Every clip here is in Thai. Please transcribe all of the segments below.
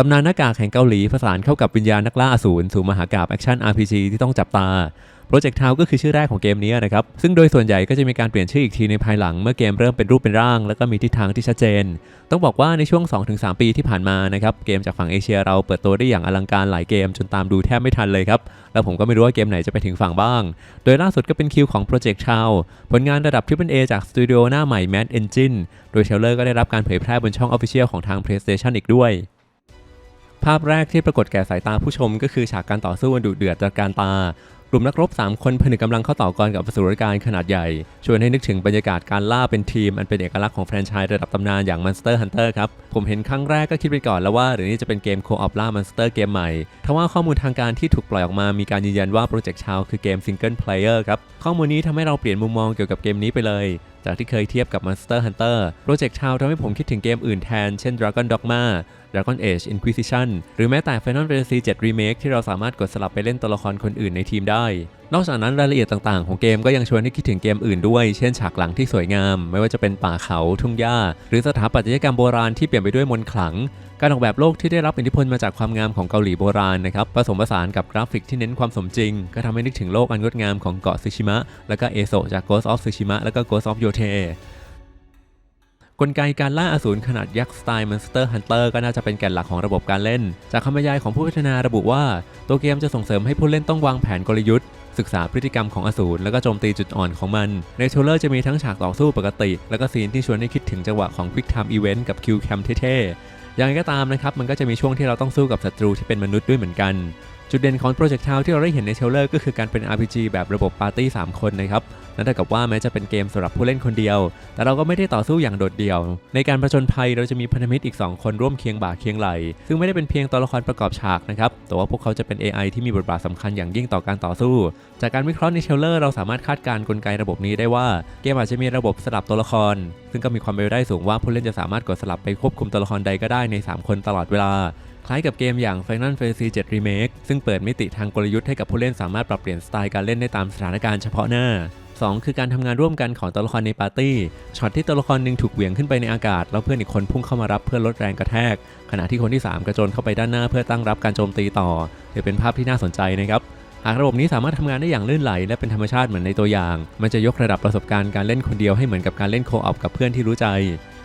ตำนานหน้ากากแห่งเกาหลีผสานเข้ากับวิญญาณนักล่าอสูรสู่มหากาบแอคชั่น RPG ที่ต้องจับตา Project t o w ก็คือชื่อแรกของเกมนี้นะครับ ซึ่งโดยส่วนใหญ่ก็จะมีการเปลี่ยนชื่ออีกทีในภายหลังเมื่อเกมเริ่มเป็นรูปเป็นร่าง แล้วก็มีทิศทางที่ชัดเจน ต้องบอกว่าในช่วง 2-3 ปีที่ผ่านมานะครับ เกมจากฝั่งเอเชียเราเปิดตัวได้อย่างอลังการหลายเกมจนตามดูแทบไม่ทันเลยครับ แล้วผมก็ไม่รู้ว่าเกมไหนจะไปถึงฝั่งบ้าง โดยล่าสุดก็เป็นคิวของ Project t o w ผลงานระดับ AAA จากสตูดิโอหน้าใหม่ Mad Engine โดยเทรลเลอร์ก็ได้รับการเผยแพร่บนช่อง Official ของทาง PlayStation อีกด้วย ภาพแรกที่ปรากฏแก่สายตาผู้ชม ก็คือฉากการต่อสู้อันดุเดือดตระการตา กลุ่มนักรบ 3 คนผนึกกำลังเข้าต่อกรกับอสุรกายขนาดใหญ่ ชวนให้นึกถึงบรรยากาศการล่าเป็นทีม อันเป็นเอกลักษณ์ของแฟรนไชส์ระดับตำนานอย่าง Monster Hunter ครับ ผมเห็นครั้งแรกก็คิดไปก่อนแล้วว่าหรือนี่จะเป็นเกมโคออปล่ามอนสเตอร์เกมใหม่ทว่าข้อมูลทางการที่ถูกปล่อยออกมามีการยืนยันว่า Project c h o w คือเกมซิงเกิลเพลเยอร์ครับข้อมูลนี้ทำให้เราเปลี่ยนมุมมองเกี่ยวกับเกมนี้ไปเลยจากที่เคยเทียบกับ Monster Hunter Project c h o w ทำให้ผมคิดถึงเกมอื่นแทน เช่น Dragon Dogma Dragon Age Inquisition หรือแม้แต่ Final Fantasy 7 Remake ที่เราสามารถกดสลับไปเล่นตัวละครคนอื่นในทีมได้ นอกจากนั้นรายละเอียดต่างๆ ของเกมก็ยังชวนให้คิดถึงเกมอื่นด้วย เช่นฉากหลังที่สวยงาม ไม่ว่าจะเป็นป่าเขาทุ่งหญ้า หรือสถาปัตยกรรมโบราณที่เปลี่ยนไปด้วยมนต์ขลัง การออกแบบโลกที่ได้รับอิทธิพลมาจากความงามของเกาหลีโบราณนะครับผสมผสานกับกราฟิกที่เน้นความสมจริง ก็ทำให้นึกถึงโลกอันงดงามของเกาะซึชิมะและก็เอโซจาก Ghost of Tsushima และก็ Ghost of Yote กลไกการล่าอสูรขนาดยักษ์สไตล์ Monster Hunter ก็น่าจะเป็นแก่นหลักของระบบการเล่น จากคำบรรยายของผู้พัฒนาระบุว่า ตัวเกมจะส่งเสริมให้ผู้เล่นต้องวางแผนกลยุทธ์ ศึกษาพฤติกรรมของอสูรแล้วก็โจมตีจุดอ่อนของมัน ในเทรลเลอร์จะมีทั้งฉากต่อสู้ปกติ แล้วก็ซีนที่ชวนให้คิดถึงจังหวะของ Quick Time Event กับ Q Cam เท่ๆอย่างไรก็ตามนะครับมันก็จะมีช่วงที่เราต้องสู้กับศัตรูที่เป็นมนุษย์ด้วยเหมือนกัน จุดเด่นของ Project t o w ที่เราได้เห็นในเทรลเลอร์ก็คือการเป็น RPG แบบระบบปาร์ตี้ 3 คนนะครับ นั่นเท่ากับว่าแม้จะเป็นเกมสำหรับผู้เล่นคนเดียว แต่เราก็ไม่ได้ต่อสู้อย่างโดดเดี่ยว ในการประจนภัยเราจะมีพันธมิตรอีก 2 คนร่วมเคียงบ่าเคียงไหล ซึ่งไม่ได้เป็นเพียงตัวละครประกอบฉากนะครับ แต่ว่าพวกเขาจะเป็น AI ที่มีบทบาทสำคัญอย่างยิ่งต่อการต่อสู้ จากการวิเคราะห์ในเทรลเลอร์เราสามารถคาดการณ์กลไกระบบนี้ได้ว่าเกมอาจจะมีระบบสลับตัวละคร ซึ่งก็มีความเป็นไปได้สูงว่าผู้เล่นจะสามารถกดสลับไปควบคุมตัวละครใดก็ได้ใน 3 คนตลอดเวลา คล้ายกับเกมอย่าง Final Fantasy 7 Remake ซึ่งเปิดมิติทางกลยุทธ์ให้กับผู้เล่นสามารถปรับเปลี่ยนสไตล์การเล่นได้ตามสถานการณ์เฉพาะหน้า 2 คือการทำงานร่วมกันของตัวละครในปาร์ตี้ ช็อตที่ตัวละครหนึ่งถูกเหวี่ยงขึ้นไปในอากาศ แล้วเพื่อนอีกคนพุ่งเข้ามารับเพื่อลดแรงกระแทก ขณะที่คนที่ 3 กระโจนเข้าไปด้านหน้าเพื่อตั้งรับการโจมตีต่อถือเป็นภาพที่น่าสนใจนะครับหากระบบนี้สามารถทำงานได้อย่างลื่นไหล และเป็นธรรมชาติเหมือนในตัวอย่าง มันจะยกระดับประสบการณ์การเล่นคนเดียวให้เหมือนกับการเล่นโคออปกับเพื่อนที่รู้ใจ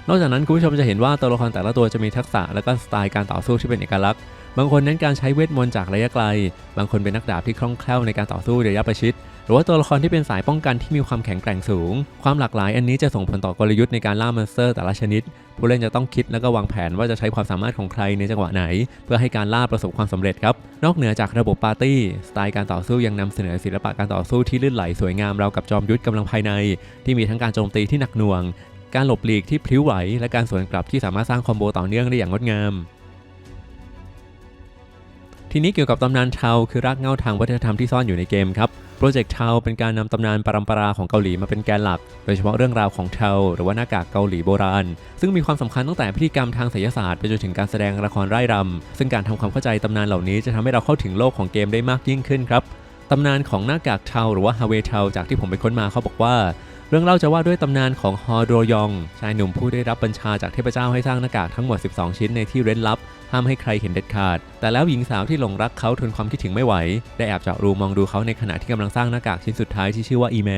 นอกจากนั้นคุณผู้ชมจะเห็นว่าตัวละครแต่ละตัวจะมีทักษะและก็สไตล์การต่อสู้ที่เป็นเอกลักษณ์ บางคนเน้นการใช้เวทมนต์จากระยะไกล บางคนเป็นนักดาบที่คล่องแคล่วในการต่อสู้ระยะประชิด หรือว่าตัวละครที่เป็นสายป้องกันที่มีความแข็งแกร่งสูง ความหลากหลายอันนี้จะส่งผลต่อกลยุทธ์ในการล่ามอนสเตอร์แต่ละชนิด ผู้เล่นจะต้องคิดแล้วก็วางแผนว่าจะใช้ความสามารถของใครในจังหวะไหน เพื่อให้การล่าประสบความสำเร็จครับ นอกเหนือจากระบบปาร์ตี้สไตล์การต่อสู้ยังนำเสนอศิลปะการต่อสู้ที่ลื่นไหลสวยงามราวกับจอมยุทธกำลังภายใน ที่มีทั้งการโจมตีที่หนักหน่วง การหลบหลีกที่พลิ้วไหว และการสวนกลับที่สามารถสร้างคอมโบต่อเนื่องได้อย่างงดงาม ทีนี้เกี่ยวกับตำนานเทาคือรากเง้าทางวัฒนธรรมที่ซ่อนอยู่ในเกมครับโปรเจกต์เทาเป็นการนำตำนานปรัมปราของเกาหลีมาเป็นแกนหลัก โดยเฉพาะเรื่องราวของเทาหรือว่าหน้ากากเกาหลีโบราณ ซึ่งมีความสำคัญตั้งแต่พิธีกรรมทางไสยศาสตร์ไปจนถึงการแสดงละครไร่รำซึ่งการทำความเข้าใจตำนานเหล่านี้จะทำให้เราเข้าถึงโลกของเกมได้มากยิ่งขึ้นครับตำนานของหน้ากากเทาหรือว่าฮาเวเทาจากที่ผมไปค้นมาเขาบอกว่า รื่องเล่าจะว่าด้วยตำนานของฮอโดยอง ชายหนุ่มผู้ได้รับบัญชาจากเทพเจ้าให้สร้างหน้ากากทั้งหมด 12 ชิ้นในที่เร้นลับ ห้ามให้ใครเห็นเด็ดขาด แต่แล้วหญิงสาวที่หลงรักเขาทนความคิดถึงไม่ไหว ได้แอบเจาะรูมองดูเขาในขณะที่กำลังสร้างหน้ากากชิ้นสุดท้ายที่ชื่อว่าอีแม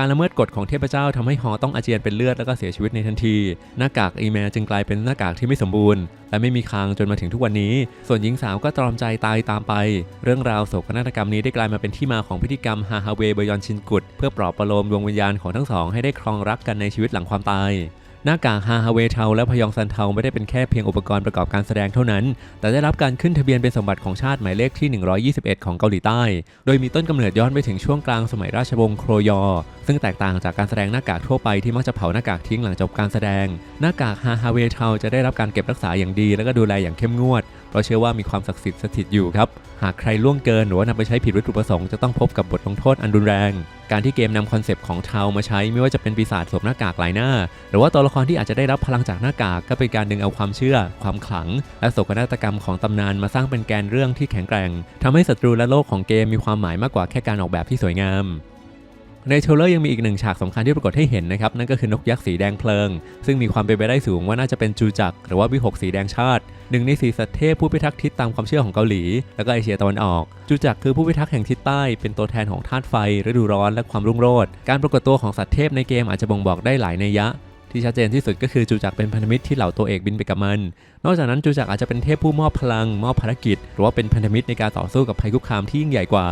การละเมิดกฎของเทพเจ้าทำให้ฮอต้องอาเจียนเป็นเลือดแล้วก็เสียชีวิตในทันที หน้ากากอีแมจึงกลายเป็นหน้ากากที่ไม่สมบูรณ์ และไม่มีคางจนมาถึงทุกวันนี้ ส่วนหญิงสาวก็ตรอมใจตายตามไป เรื่องราวโศกนาฏกรรมนี้ได้กลายมาเป็นที่มาของพิธีกรรมฮาฮาเวบยอนชินกุดเพื่อปลอบประโลมดวงวิญญาณของทั้งสองให้ได้ครองรักกันในชีวิตหลังความตาย หน้ากากฮาฮาเวเทาและพยองซันเทาไม่ได้เป็นแค่เพียงอุปกรณ์ประกอบการแสดงเท่านั้น แต่ได้รับการขึ้นทะเบียนเป็นสมบัติของชาติหมายเลขที่ 121 ของเกาหลีใต้ โดยมีต้นกำเนิดย้อนไปถึงช่วงกลางสมัยราชวงศ์โครยอ ซึ่งแตกต่างจากการแสดงหน้ากากทั่วไปที่มักจะเผาหน้ากากทิ้งหลังจบการแสดง หน้ากากฮาฮาเวเทาจะได้รับการเก็บรักษาอย่างดี และก็ดูแลอย่างเข้มงวด เพราะเชื่อว่ามีความศักดิ์สิทธิ์สถิตอยู่ครับ หากใครล่วงเกินหรือว่านำไปใช้ผิดวัตถุประสงค์จะต้องพบกับบทลงโทษอันรุนแรง การที่เกมนำคอนเซปต์ของเทามาใช้ไม่ว่าจะเป็นปีศาจสวมหน้ากากหลายหน้า หรือว่าตัวละครที่อาจจะได้รับพลังจากหน้ากากก็เป็นการดึงเอาความเชื่อ ความขลัง และโศกนาฏกรรมของตำนานมาสร้างเป็นแกนเรื่องที่แข็งแกร่งทำให้ศัตรูและโลกของเกมมีความหมายมากกว่าแค่การออกแบบที่สวยงามในเทรลเลอร์ยังมีอีกหนึ่งฉากสำคัญที่ปรากฏให้เห็นนะครับ นั่นก็คือนกยักษ์สีแดงเพลิง ซึ่งมีความเป็นไปได้สูงว่าน่าจะเป็นจูจัก หรือว่าวิหกสีแดงชาติ หนึ่งในสีสัตว์เทพผู้พิทักษ์ทิศตามความเชื่อของเกาหลี แล้วก็เอเชียตะวันออกจูจักคือผู้พิทักษ์แห่งทิศใต้ เป็นตัวแทนของธาตุไฟฤดูร้อนและความรุ่งโรจน์การปรากฏตัวของสัตว์เทพในเกมอาจจะบ่งบอกได้หลายนัยยะ ที่ชัดเจนที่สุดก็คือจูจักเป็นพันธมิตรที่เหล่าตัวเอกบินไปกับมัน นอกจากนั้นจูจักอาจจะเป็นเทพผู้มอบพลัง มอบภารกิจ หรือว่าเป็นพันธมิตรในการต่อสู้กับภัยคุกคามที่ยิ่งใหญ่กว่า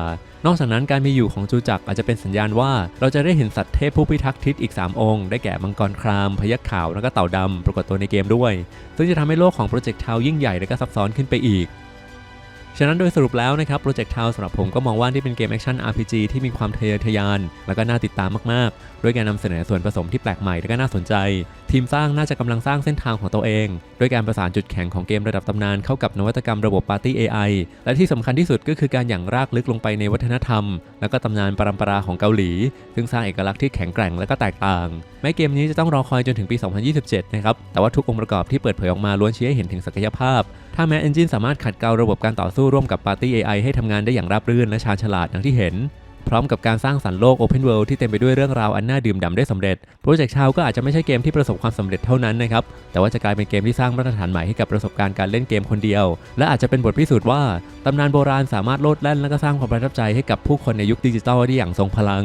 นอกจากนั้นการมีอยู่ของจูจักอาจจะเป็นสัญญาณว่า เราจะได้เห็นสัตว์เทพผู้พิทักษ์ทิศอีก 3 องค์ ได้แก่มังกรคราม พยัคฆ์ขาว แล้วก็เต่าดำปรากฏตัวในเกมด้วย ซึ่งจะทำให้โลกของโปรเจกต์ทาวยิ่งใหญ่และก็ซับซ้อนขึ้นไปอีก ฉะนั้นโดยสรุปแล้วนะครับ Project Town สำหรับผมก็มองว่านี่เป็นเกมแอคชั่น RPG ที่มีความทะเยอทะยาน แล้วก็น่าติดตามมากๆ ด้วยการนำเสนอส่วนผสมที่แปลกใหม่และก็น่าสนใจ ทีมสร้างน่าจะกำลังสร้างเส้นทางของตัวเอง ด้วยการประสานจุดแข็งของเกมระดับตำนานเข้ากับนวัตกรรมระบบ Party AI และที่สำคัญที่สุดก็คือการอย่างรากลึกลงไปในวัฒนธรรม และก็ตำนานปรำปราของเกาหลี ซึ่งสร้างเอกลักษณ์ที่แข็งแกร่งและก็แตกต่าง แม้เกมนี้จะต้องรอคอยจนถึงปี 2027 นะครับแต่ว่าทุกองค์ประกอบที่เปิดเผยออกมาล้วนชี้ให้เห็นถึงศักยภาพ ถ้าแม้ Engine สามารถขัดเกลาระบบการต่อสู้ร่วมกับ Party AI ให้ทำงานได้อย่างราบรื่นและชาญฉลาดอย่างที่เห็น พร้อมกับการสร้างสรรค์โลก Open World ที่เต็มไปด้วยเรื่องราวอันน่าดื่มด่ำได้สำเร็จ โปรเจกต์ชาวก็อาจจะไม่ใช่เกมที่ประสบความสำเร็จเท่านั้นนะครับ แต่ว่าจะกลายเป็นเกมที่สร้างมาตรฐานใหม่ให้กับประสบการณ์การเล่นเกมคนเดียว และอาจจะเป็นบทพิสูจน์ว่าตำนานโบราณสามารถโลดแล่นและก็สร้างความประทับใจให้กับผู้คนในยุคดิจิทัลได้อย่างทรงพลัง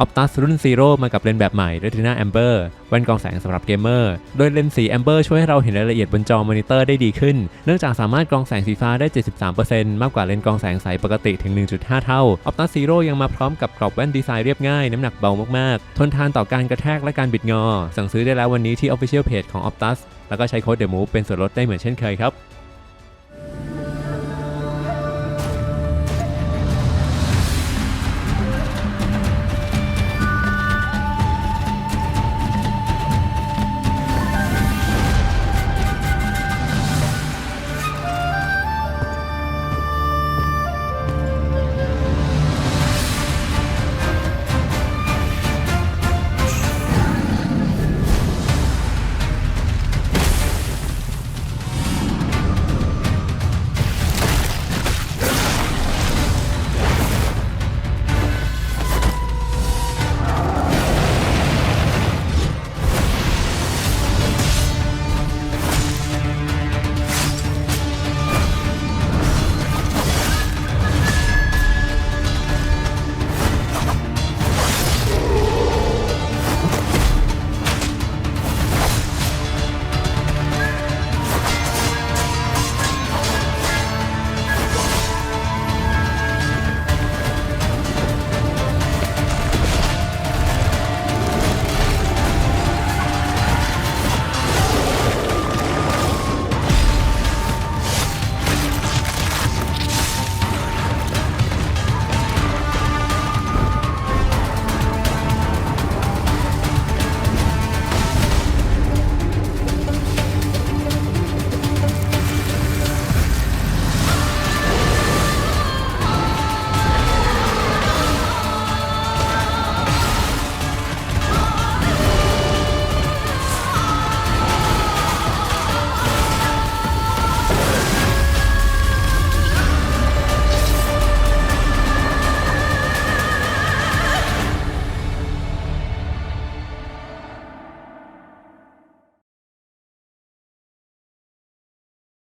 Optus รุ่น Zero มากับเลนส์แบบใหม่ Retina Amber แว่นกรองแสงสำหรับเกมเมอร์ โดยเลนส์สี Amber ช่วยให้เราเห็นรายละเอียดบนจอมอนิเตอร์ได้ดีขึ้น เนื่องจากสามารถกรองแสงสีฟ้าได้ 73%มากกว่าเลนส์กรองแสงใสปกติถึง 1.5 เท่า Optus Zero ยังมาพร้อมกับกรอบแว่นดีไซน์เรียบง่าย น้ำหนักเบามากๆ ทนทานต่อการกระแทกและการบิดงอ สั่งซื้อได้แล้ววันนี้ที่ Official Page ของ Optus แล้วก็ใช้โค้ด The Move เป็นส่วนลดได้เหมือนเช่นเคยครับ